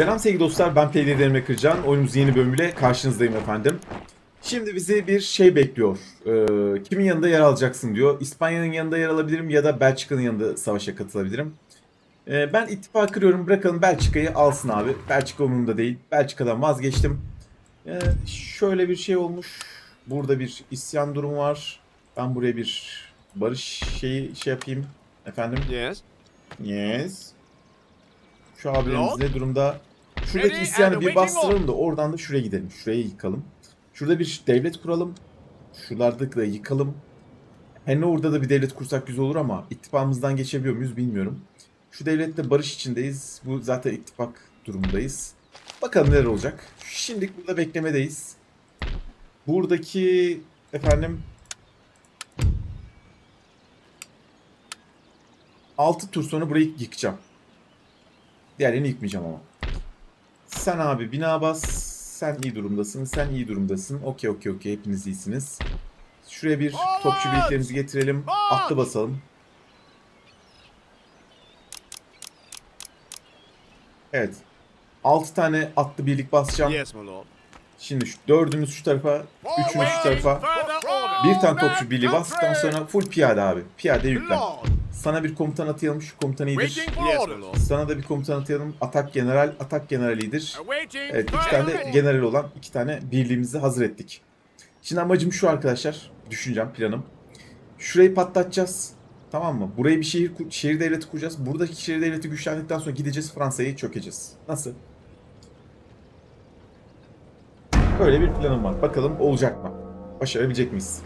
Selam sevgili dostlar ben Peyderlerime Kırcan. Oyunumuz yeni bölümüyle karşınızdayım efendim. Şimdi bizi bir şey bekliyor. Ee, kimin yanında yer alacaksın diyor. İspanya'nın yanında yer alabilirim ya da Belçika'nın yanında savaşa katılabilirim. Ee, ben ittifak kırıyorum bırakalım Belçika'yı alsın abi. Belçika umurumda değil. Belçika'dan vazgeçtim. Ee, şöyle bir şey olmuş. Burada bir isyan durumu var. Ben buraya bir barış şeyi şey yapayım. Efendim? Yes. Yes. Şu Lord? ne durumda? Şuradaki isyanı bir bastıralım da oradan da şuraya gidelim. Şurayı yıkalım. Şurada bir devlet kuralım. Şuralarda da yıkalım. Hem orada da bir devlet kursak güzel olur ama ittifakımızdan geçebiliyor muyuz bilmiyorum. Şu devletle barış içindeyiz. Bu zaten ittifak durumundayız. Bakalım neler olacak. Şimdilik burada beklemedeyiz. Buradaki efendim 6 tur sonra burayı yıkacağım. Diğerlerini yıkmayacağım ama. Sen abi bina bas. Sen iyi durumdasın. Sen iyi durumdasın. Okey okey okey. Hepiniz iyisiniz. Şuraya bir topçu birliklerimizi getirelim. Atlı basalım. Evet. 6 tane atlı birlik basacağım. Şimdi şu dördünüz şu tarafa, üçünüz şu tarafa. Bir tane topçu birliği bastıktan sonra full piyade abi. Piyade yüklen. Sana bir komutan atayalım. Şu komutan iyidir. Sana da bir komutan atayalım. Atak general, atak generalidir. Awaiting Evet iki tane general olan iki tane birliğimizi hazır ettik. Şimdi amacım şu arkadaşlar. Düşüneceğim planım. Şurayı patlatacağız. Tamam mı? Burayı bir şehir şehir devleti kuracağız. Buradaki şehir devleti güçlendikten sonra gideceğiz Fransa'yı çökeceğiz. Nasıl? Böyle bir planım var. Bakalım olacak mı? Başarabilecek miyiz?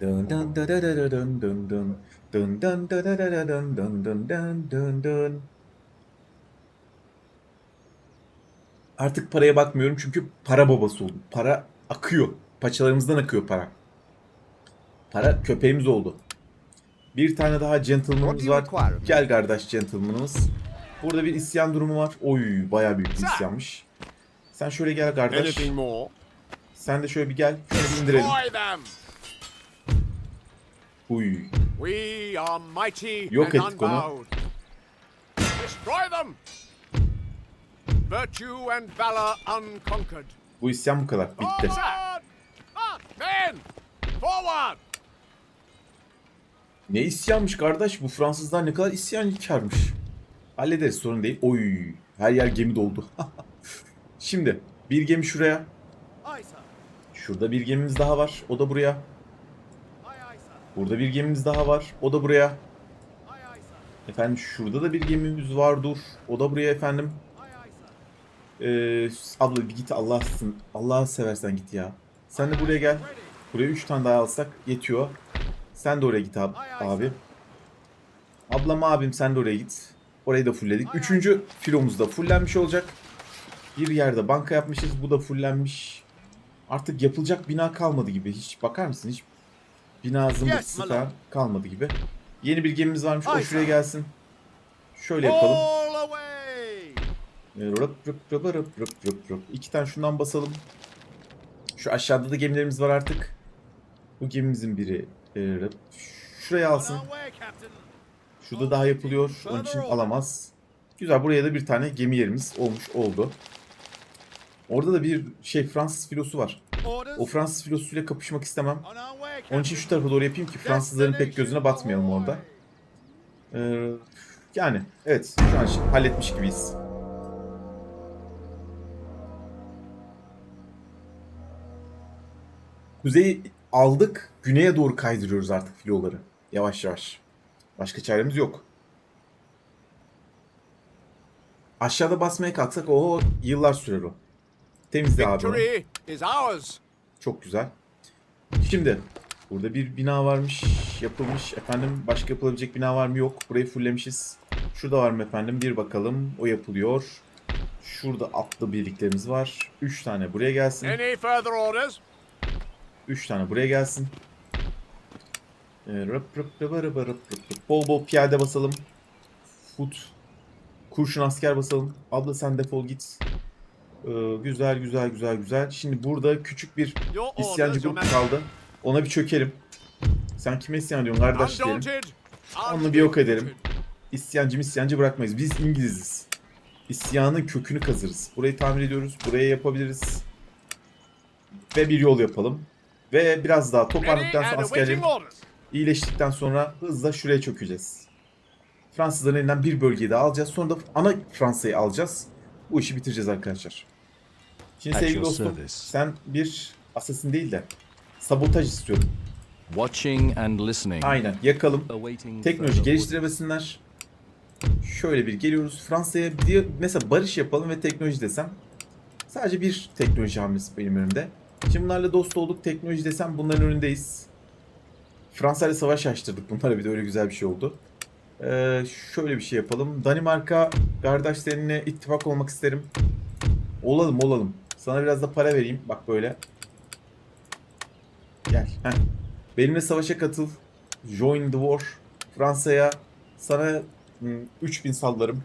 Dın dın dın dın dın dın dın dın. Dın dın dın dın dın dın dın dın dın dın dın. Artık paraya bakmıyorum çünkü para babası oldum. Para akıyor. Paçalarımızdan akıyor para. Para köpeğimiz oldu. Bir tane daha gentleman'ımız var. Gel kardeş gentleman'ımız. Burada bir isyan durumu var. Oy bayağı büyük bir isyanmış. Sen şöyle gel kardeş. Anything more? Sen de şöyle bir gel. Bir indirelim. Uy. We are mighty Yok and ettik onu. unbowed. Destroy them. Virtue and valor unconquered. Bu isyan bu kadar. Bitti. Forward! Ah, Men! Forward! Ne isyanmış kardeş? Bu Fransızlar ne kadar isyankarmış. Hallederiz sorun değil. Oy. Her yer gemi doldu. Şimdi bir gemi şuraya. Aye, sir. Şurada bir gemimiz daha var. O da buraya. Burada bir gemimiz daha var. O da buraya. Efendim şurada da bir gemimiz var. Dur. O da buraya efendim. Ee, abla bir git Allah'sın. Allah'ı seversen git ya. Sen de buraya gel. Buraya 3 tane daha alsak yetiyor. Sen de oraya git abi. abi. Ablam abim sen de oraya git. Orayı da fullledik. Üçüncü filomuz da fullenmiş olacak. Bir yerde banka yapmışız. Bu da fullenmiş. Artık yapılacak bina kalmadı gibi. Hiç bakar mısın? Hiç bina zımbırtısı my falan kalmadı gibi. Yeni bir gemimiz varmış. O Ay, şuraya gelsin. Şöyle yapalım. Away! Rıp rıp rıp rıp rıp rıp rıp. İki tane şundan basalım. Şu aşağıda da gemilerimiz var artık. Bu gemimizin biri. e, rıp. Şuraya alsın. Şurada daha yapılıyor. Onun için alamaz. Güzel buraya da bir tane gemi yerimiz olmuş oldu. Orada da bir şey Fransız filosu var. O Fransız filosuyla kapışmak istemem. Onun için şu tarafa doğru yapayım ki Fransızların pek gözüne batmayalım orada. Ee, yani evet şu an halletmiş gibiyiz. Kuzeyi aldık. Güneye doğru kaydırıyoruz artık filoları. Yavaş yavaş. Başka çaremiz yok. Aşağıda basmaya kalksak o yıllar sürer o. Temizle abi. onu. Çok güzel. Şimdi burada bir bina varmış, yapılmış. Efendim başka yapılabilecek bina var mı? Yok. Burayı fulllemişiz. Şurada var mı efendim? Bir bakalım. O yapılıyor. Şurada atlı birliklerimiz var. 3 tane buraya gelsin. Any further orders? 3 tane buraya gelsin. Ee, rıp rıp rıp rıp rıp rıp rıp. Bol bol piyade basalım. Foot. Kurşun asker basalım. Abla sen defol git. Ee, güzel güzel güzel güzel. Şimdi burada küçük bir İsyancı grup kaldı. Ona bir çökelim. Sen kime isyan ediyorsun kardeş diyelim. Onu bir yok edelim. İsyancı misyancı bırakmayız. Biz İngiliziz. isyanın kökünü kazırız. Burayı tamir ediyoruz. Buraya yapabiliriz. Ve bir yol yapalım. Ve biraz daha toparladıktan sonra askerlerim iyileştikten sonra hızla şuraya çökeceğiz. Fransızların elinden bir bölgeyi daha alacağız. Sonra da ana Fransa'yı alacağız. Bu işi bitireceğiz arkadaşlar. Şimdi sevgili dostum sen bir assassin değil de sabotaj istiyorum. Watching and listening. Aynen yakalım. Teknoloji geliştiremesinler. Şöyle bir geliyoruz. Fransa'ya mesela barış yapalım ve teknoloji desem. Sadece bir teknoloji hamlesi benim önümde. Şimdi bunlarla dost olduk. Teknoloji desem bunların önündeyiz. Fransa ile savaş açtırdık. Bunlara bir de öyle güzel bir şey oldu. Ee, şöyle bir şey yapalım. Danimarka kardeşlerine ittifak olmak isterim. Olalım olalım. Sana biraz da para vereyim. Bak böyle. Gel. Heh. Benimle savaşa katıl. Join the war. Fransa'ya sana hmm, 3000 sallarım.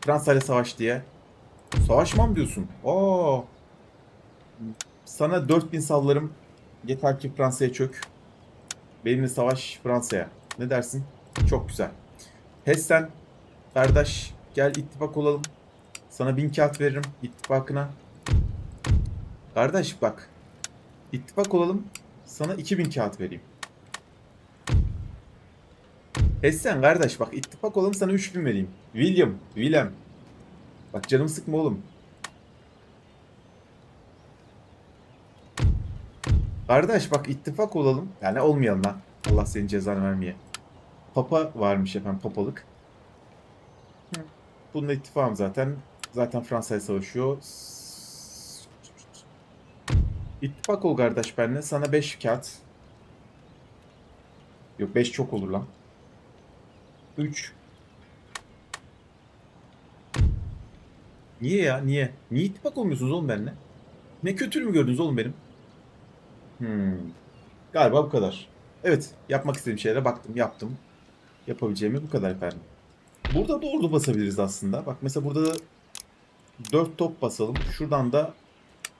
Fransa ile savaş diye. Savaşmam diyorsun. Oo. Sana 4000 sallarım. Yeter ki Fransa'ya çök. Benimle savaş Fransa'ya. Ne dersin? Çok güzel. Hessen kardeş gel ittifak olalım. Sana 1000 kağıt veririm ittifakına. Kardeş bak. İttifak olalım. Sana 2000 kağıt vereyim. Hessen kardeş bak ittifak olalım sana 3000 vereyim. William, Willem. Bak canım sıkma oğlum. Kardeş bak ittifak olalım. Yani olmayalım lan. Allah senin cezanı vermeye. Papa varmış efendim papalık. Hı. Bununla ittifakım zaten. Zaten Fransa'ya savaşıyor. İttifak ol kardeş benimle. Sana 5 kağıt. Yok 5 çok olur lan. 3. Niye ya? Niye? Niye ittifak olmuyorsunuz oğlum benimle? Ne kötülüğümü gördünüz oğlum benim? Hmm. Galiba bu kadar. Evet. Yapmak istediğim şeylere baktım. Yaptım. Yapabileceğimi bu kadar efendim. Burada da ordu basabiliriz aslında. Bak mesela burada da 4 top basalım. Şuradan da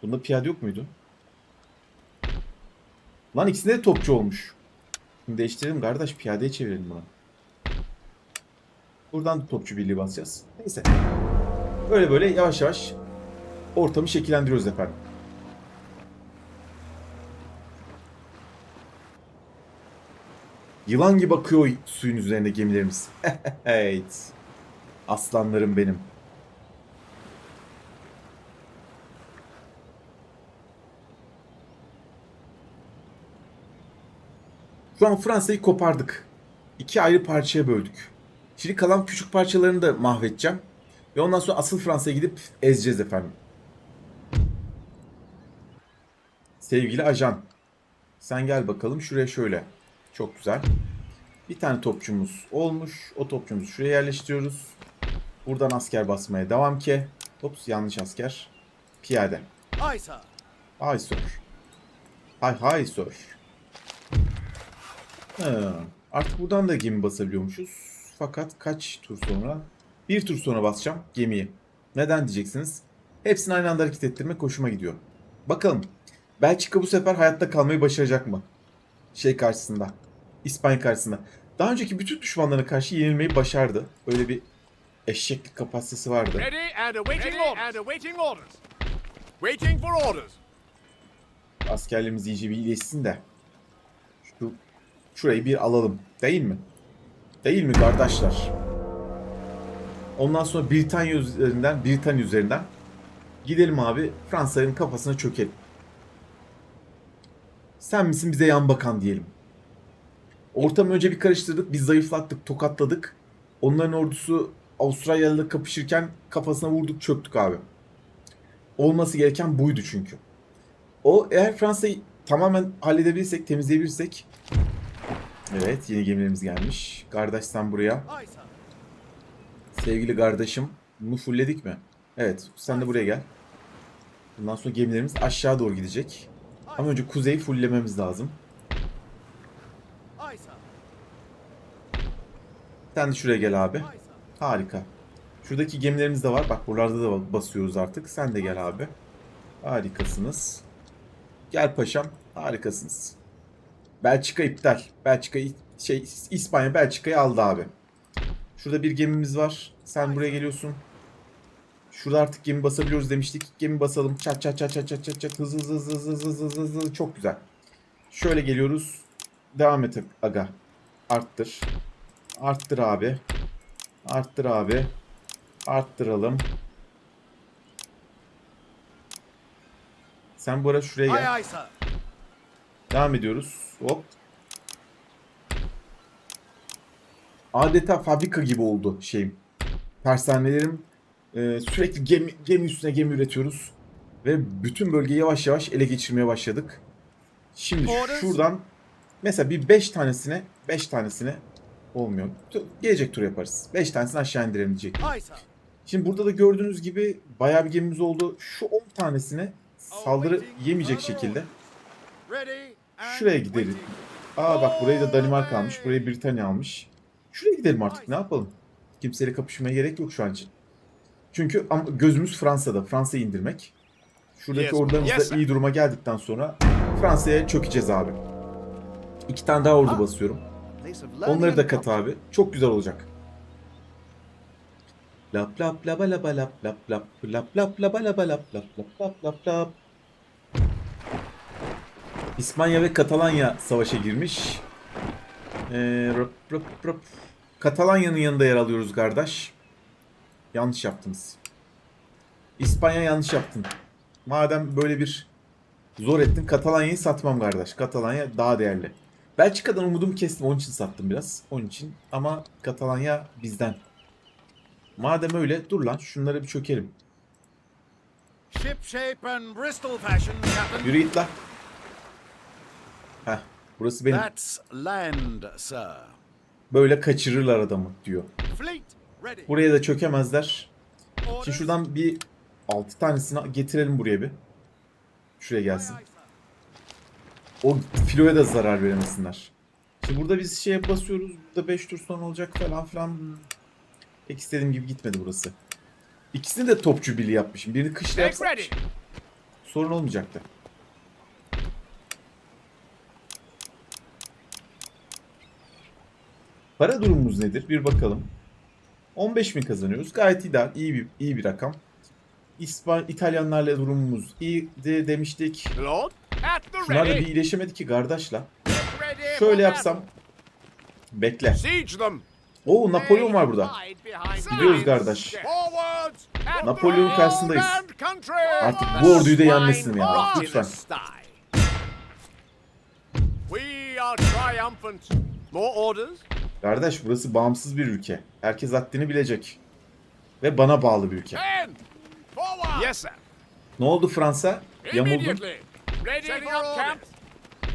Bunda piyade yok muydu? Lan ikisinde de topçu olmuş. Şimdi değiştirelim kardeş. Piyadeye çevirelim bunu. Buradan da topçu birliği basacağız. Neyse. Böyle böyle yavaş yavaş ortamı şekillendiriyoruz efendim. Yılan gibi akıyor suyun üzerinde gemilerimiz. evet. Aslanlarım benim. Şu an Fransa'yı kopardık. İki ayrı parçaya böldük. Şimdi kalan küçük parçalarını da mahvedeceğim. Ve ondan sonra asıl Fransa'ya gidip ezeceğiz efendim. Sevgili ajan. Sen gel bakalım şuraya şöyle. Çok güzel. Bir tane topçumuz olmuş. O topçumuzu şuraya yerleştiriyoruz. Buradan asker basmaya devam ki. Ops yanlış asker. Piyade. Aye, sir. Hay sir. Hay hay sir. Ha, artık buradan da gemi basabiliyormuşuz. Fakat kaç tur sonra? Bir tur sonra basacağım gemiyi. Neden diyeceksiniz? Hepsini aynı anda hareket ettirmek hoşuma gidiyor. Bakalım. Belçika bu sefer hayatta kalmayı başaracak mı? Şey karşısında. İspanya karşısında. Daha önceki bütün düşmanlarına karşı yenilmeyi başardı. Öyle bir eşeklik kapasitesi vardı. Ready and awaiting orders. and awaiting orders. Waiting for orders. Askerlerimiz iyice bir iyileşsin de. Şu, şurayı bir alalım. Değil mi? Değil mi kardeşler? Ondan sonra Britanya üzerinden, Britanya üzerinden gidelim abi Fransa'nın kafasına çökelim. Sen misin bize yan bakan diyelim. Ortamı önce bir karıştırdık, biz zayıflattık, tokatladık. Onların ordusu Avustralya'yla kapışırken kafasına vurduk, çöktük abi. Olması gereken buydu çünkü. O eğer Fransa'yı tamamen halledebilirsek, temizleyebilirsek. Evet, yeni gemilerimiz gelmiş. Kardeş sen buraya. Sevgili kardeşim, bunu fullledik mi? Evet, sen de buraya gel. Bundan sonra gemilerimiz aşağı doğru gidecek. Ama önce kuzeyi fulllememiz lazım. Sen de şuraya gel abi. Harika. Şuradaki gemilerimiz de var. Bak buralarda da basıyoruz artık. Sen de gel abi. Harikasınız. Gel paşam. Harikasınız. Belçika iptal. Belçika şey İspanya Belçika'yı aldı abi. Şurada bir gemimiz var. Sen buraya geliyorsun. Şurada artık gemi basabiliyoruz demiştik. Gemi basalım. Çat çat çat çat çat çat çat. Hızlı hızlı hızlı hızlı hızlı hızlı hızlı. Hız. Çok güzel. Şöyle geliyoruz. Devam et aga. Arttır. Arttır abi. Arttır abi. Arttıralım. Sen bu ara şuraya gel. Devam ediyoruz. Hop. Adeta fabrika gibi oldu şeyim. Tersanelerim e, sürekli gemi, gemi üstüne gemi üretiyoruz. Ve bütün bölgeyi yavaş yavaş ele geçirmeye başladık. Şimdi şuradan mesela bir 5 tanesine 5 tanesine olmuyor. Gelecek tur yaparız. 5 tanesini aşağı indirelim diyecek. Şimdi burada da gördüğünüz gibi bayağı bir gemimiz oldu. Şu 10 tanesine saldırı yemeyecek şekilde Şuraya gidelim. Aa bak burayı da Danimarka almış. Burayı Britanya almış. Şuraya gidelim artık. Ne yapalım? Kimseyle kapışmaya gerek yok şu an için. Çünkü ama gözümüz Fransa'da. Fransa'yı indirmek. Şuradaki yes, da iyi duruma geldikten sonra Fransa'ya çökeceğiz abi. İki tane daha ordu basıyorum. Onları da kat abi. Çok güzel olacak. Lap lap laba laba lap lap lap lap lap laba laba lap lap lap lap lap lap. İspanya ve Katalanya savaşa girmiş. Ee, rıp rıp rıp. Katalanya'nın yanında yer alıyoruz kardeş. Yanlış yaptınız. İspanya yanlış yaptın. Madem böyle bir zor ettin Katalanya'yı satmam kardeş. Katalanya daha değerli. Belçika'dan umudumu kestim. Onun için sattım biraz. Onun için. Ama Katalanya bizden. Madem öyle dur lan şunlara bir çökelim. Yürü git lan. Heh. Burası benim. That's land, sir. Böyle kaçırırlar adamı diyor. Buraya da çökemezler. Şimdi şuradan bir 6 tanesini getirelim buraya bir. Şuraya gelsin. O filoya da zarar veremesinler. Şimdi burada biz şeye basıyoruz. Burada 5 tur sonra olacak falan filan. Pek istediğim gibi gitmedi burası. İkisini de topçu birliği yapmışım. Birini kışla yapsam sorun olmayacaktı. Para durumumuz nedir? Bir bakalım. 15 bin kazanıyoruz. Gayet ideal. iyi bir iyi bir rakam. İspan İtalyanlarla durumumuz iyiydi demiştik. Lord, Şunlar da bir iyileşemedi ki kardeş la. Ready Şöyle yapsam. Bekle. Oo Napolyon var burada. Gidiyoruz kardeş. Napolyon'un karşısındayız. Artık bu orduyu da yenmesin ya, lütfen. the sty. We are triumphant. More orders? Kardeş burası bağımsız bir ülke. Herkes haddini bilecek. Ve bana bağlı bir ülke. Ne oldu Fransa? Yamuldun. Ready for camp.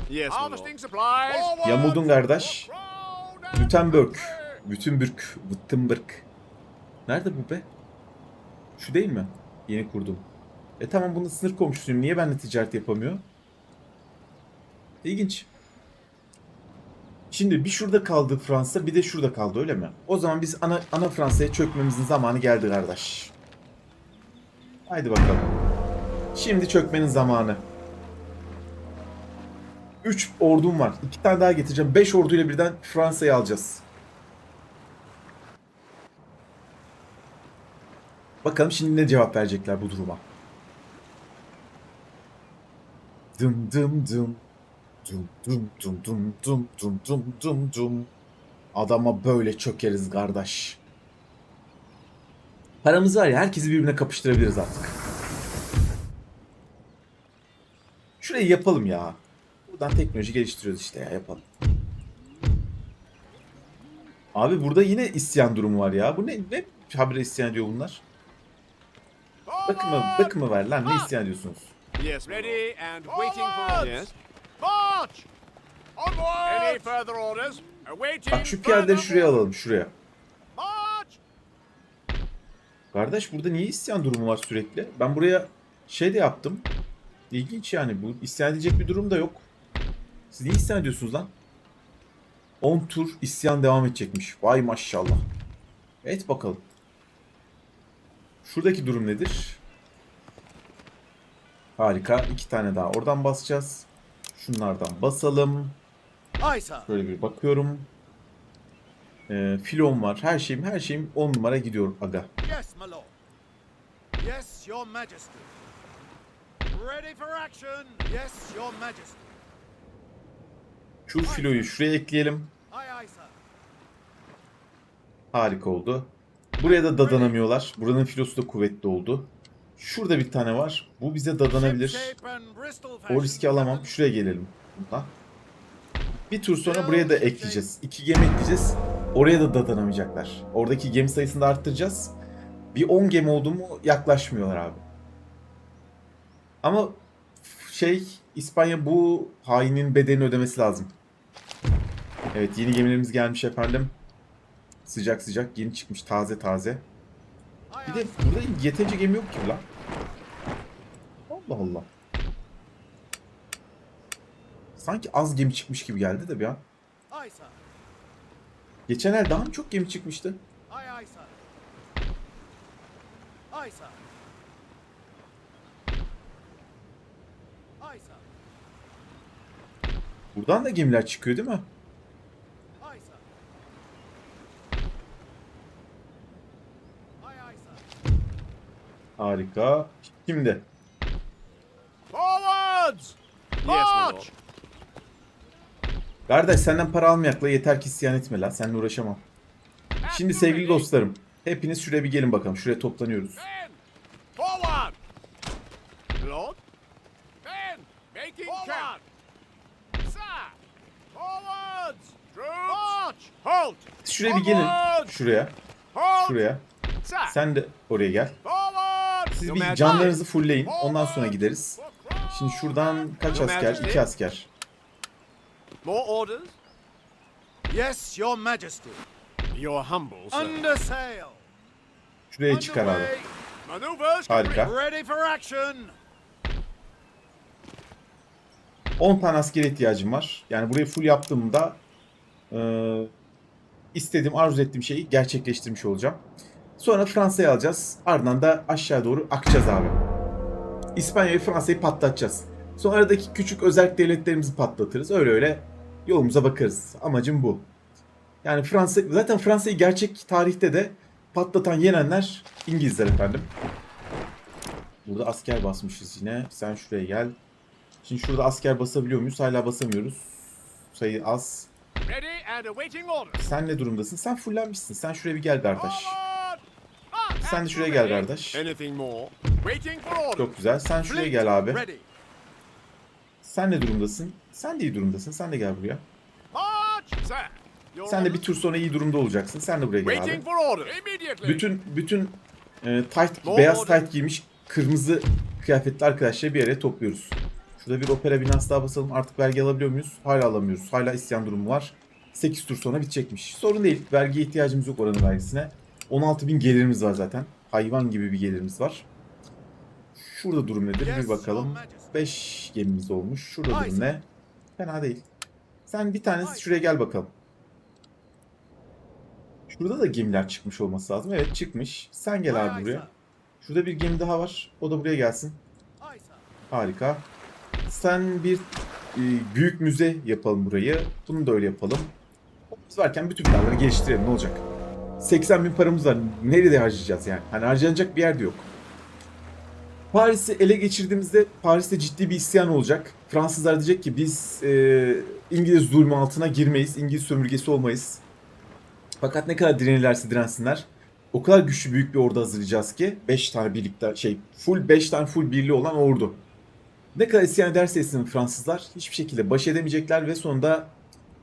Yes, Harvesting supplies. Yamuldun kardeş. Württemberg. Württemberg. Württemberg. Nerede bu be? Şu değil mi? Yeni kurdum. E tamam bunun sınır komşusuyum. Niye benimle ticaret yapamıyor? İlginç. Şimdi bir şurada kaldı Fransa, bir de şurada kaldı öyle mi? O zaman biz ana ana Fransa'ya çökmemizin zamanı geldi kardeş. Haydi bakalım. Şimdi çökmenin zamanı. 3 ordum var. 2 tane daha getireceğim. 5 orduyla birden Fransa'yı alacağız. Bakalım şimdi ne cevap verecekler bu duruma. Dım dım dım. Dum dum dum dum dum dum dum dum dum. Adama böyle çökeriz kardeş. Paramız var ya herkesi birbirine kapıştırabiliriz artık. Şurayı yapalım ya. Buradan teknoloji geliştiriyoruz işte ya yapalım. Abi burada yine isyan durumu var ya. Bu ne ne habire isyan ediyor bunlar? Bakımı, bakımı ver lan ne isyan ediyorsunuz? Yes, ready and waiting for orders. March! Onward! Any further orders? Awaiting Bak şu piyadeleri şuraya alalım şuraya. March! Kardeş burada niye isyan durumu var sürekli? Ben buraya şey de yaptım. İlginç yani bu isyan edecek bir durum da yok. Siz niye isyan ediyorsunuz lan? 10 tur isyan devam edecekmiş. Vay maşallah. Et bakalım. Şuradaki durum nedir? Harika. iki tane daha oradan basacağız. Şunlardan basalım. Şöyle bir bakıyorum. Ee, filon var. Her şeyim her şeyim 10 numara gidiyor aga. Yes, my lord. Yes, Your Majesty. Ready for action. Yes, Your Majesty. Şu filoyu şuraya ekleyelim. Harika oldu. Buraya da dadanamıyorlar. Buranın filosu da kuvvetli oldu. Şurada bir tane var. Bu bize dadanabilir. O riski alamam. Şuraya gelelim. Bir tur sonra buraya da ekleyeceğiz. İki gemi ekleyeceğiz. Oraya da dadanamayacaklar. Oradaki gemi sayısını da arttıracağız. Bir 10 gemi oldu mu yaklaşmıyorlar abi. Ama şey İspanya bu hainin bedelini ödemesi lazım. Evet yeni gemilerimiz gelmiş efendim. Sıcak sıcak yeni çıkmış taze taze. Bir de burada yeterince gemi yok ki lan. Allah Allah. Sanki az gemi çıkmış gibi geldi de bir an. Geçen el daha mı çok gemi çıkmıştı? Buradan da gemiler çıkıyor değil mi? Aye, sir. Aye, aye, sir. Harika. Şimdi Forwards! March! kardeş senden para almayakla yeter ki isyan etme la. Seninle uğraşamam. Şimdi sevgili dostlarım. Hepiniz şuraya bir gelin bakalım. Şuraya toplanıyoruz. Forward! Lord? Men! Making camp! Sir! Forwards! Troops! March! Halt! Şuraya bir gelin. Şuraya. Şuraya. Sen de oraya gel. Siz bir canlarınızı fullleyin. Ondan sonra gideriz. Şimdi şuradan kaç asker? İki asker. More orders? Yes, Your Majesty. Your humble sir. Under sail. Şuraya çıkar abi. Maneuvers Harika. complete. Ready for action. 10 tane askere ihtiyacım var. Yani burayı full yaptığımda eee istediğim, arzu ettiğim şeyi gerçekleştirmiş olacağım. Sonra Fransa'yı alacağız. Ardından da aşağı doğru akacağız abi. İspanya ve Fransa'yı patlatacağız. Sonra aradaki küçük özel devletlerimizi patlatırız. Öyle öyle yolumuza bakarız. Amacım bu. Yani Fransa zaten Fransa'yı gerçek tarihte de patlatan yenenler İngilizler efendim. Burada asker basmışız yine. Sen şuraya gel. Şimdi şurada asker basabiliyor muyuz? Hala basamıyoruz. Sayı az. Sen ne durumdasın? Sen fullenmişsin. Sen şuraya bir gel kardeş. Sen de şuraya gel kardeş. Çok güzel. Sen şuraya gel abi. Sen ne durumdasın? Sen de iyi durumdasın. Sen de gel buraya. Sen de bir tur sonra iyi durumda olacaksın. Sen de buraya gel abi. Bütün bütün e, tight, beyaz tight giymiş kırmızı kıyafetli arkadaşları bir araya topluyoruz. Şurada bir opera binası daha basalım. Artık vergi alabiliyor muyuz? Hala alamıyoruz. Hala isyan durumu var. 8 tur sonra bitecekmiş. Sorun değil. Vergiye ihtiyacımız yok oranın vergisine. 16 bin gelirimiz var zaten. Hayvan gibi bir gelirimiz var. Şurada durum nedir? Bir bakalım. Your Majesty. 5 gemimiz olmuş. Şurada durum ne? Fena değil. Sen bir tanesi şuraya gel bakalım. Şurada da gemiler çıkmış olması lazım. Evet çıkmış. Sen gel abi buraya. Şurada bir gemi daha var. O da buraya gelsin. Harika. Sen bir e, büyük müze yapalım burayı. Bunu da öyle yapalım. Biz varken bütün binaları geliştirelim ne olacak? 80 bin paramız var. Nerede harcayacağız yani? Hani harcanacak bir yer de yok. Paris'i ele geçirdiğimizde Paris'te ciddi bir isyan olacak. Fransızlar diyecek ki biz e, İngiliz zulmü altına girmeyiz. İngiliz sömürgesi olmayız. Fakat ne kadar direnirlerse dirensinler. O kadar güçlü büyük bir ordu hazırlayacağız ki 5 tane birlikte şey full 5 tane full birliği olan ordu. Ne kadar isyan ederse etsin Fransızlar hiçbir şekilde baş edemeyecekler ve sonunda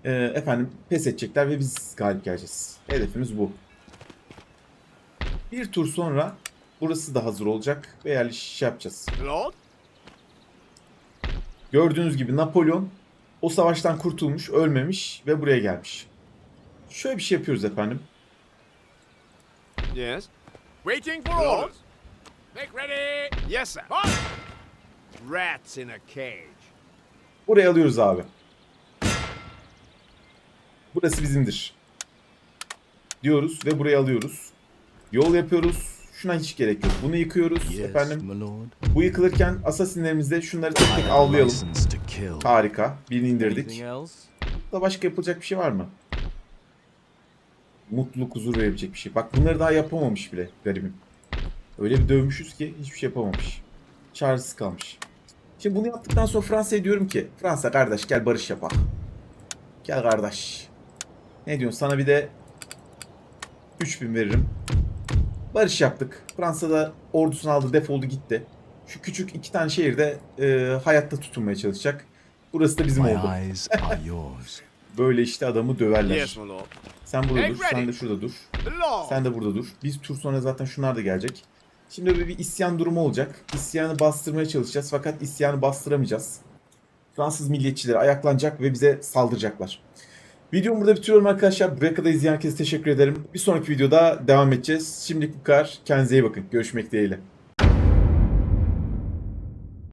e, efendim pes edecekler ve biz galip geleceğiz. Hedefimiz bu. Bir tur sonra burası da hazır olacak ve yerleşiş yapacağız. Lord? Gördüğünüz gibi Napolyon o savaştan kurtulmuş, ölmemiş ve buraya gelmiş. Şöyle bir şey yapıyoruz efendim. Yes. Waiting for orders. Make ready. Yes, sir. March. Rats in a cage. Buraya alıyoruz abi. Burası bizimdir. Diyoruz ve buraya alıyoruz. Yol yapıyoruz. Şuna hiç gerek yok. Bunu yıkıyoruz Yes, efendim. Bu yıkılırken asasinlerimizde şunları tek tek avlayalım. Harika. Birini indirdik. Da başka yapılacak bir şey var mı? Mutluluk, huzur verebilecek bir şey. Bak bunları daha yapamamış bile garibim. Öyle bir dövmüşüz ki hiçbir şey yapamamış. Çaresiz kalmış. Şimdi bunu yaptıktan sonra Fransa'ya diyorum ki Fransa kardeş gel barış yapalım. Gel kardeş. Ne diyorsun sana bir de 3000 veririm. Barış yaptık. Fransa'da ordusunu aldı defoldu gitti. Şu küçük iki tane şehirde e, hayatta tutunmaya çalışacak. Burası da bizim My oldu. Böyle işte adamı döverler. Yes. Sen burada dur, sen de şurada dur. Sen de burada dur. Biz tur sonra zaten şunlar da gelecek. Şimdi böyle bir isyan durumu olacak. İsyanı bastırmaya çalışacağız fakat isyanı bastıramayacağız. Fransız milliyetçileri ayaklanacak ve bize saldıracaklar. Videomu burada bitiriyorum arkadaşlar. Buraya kadar izleyen herkese teşekkür ederim. Bir sonraki videoda devam edeceğiz. Şimdilik bu kadar. Kendinize iyi bakın. Görüşmek dileğiyle.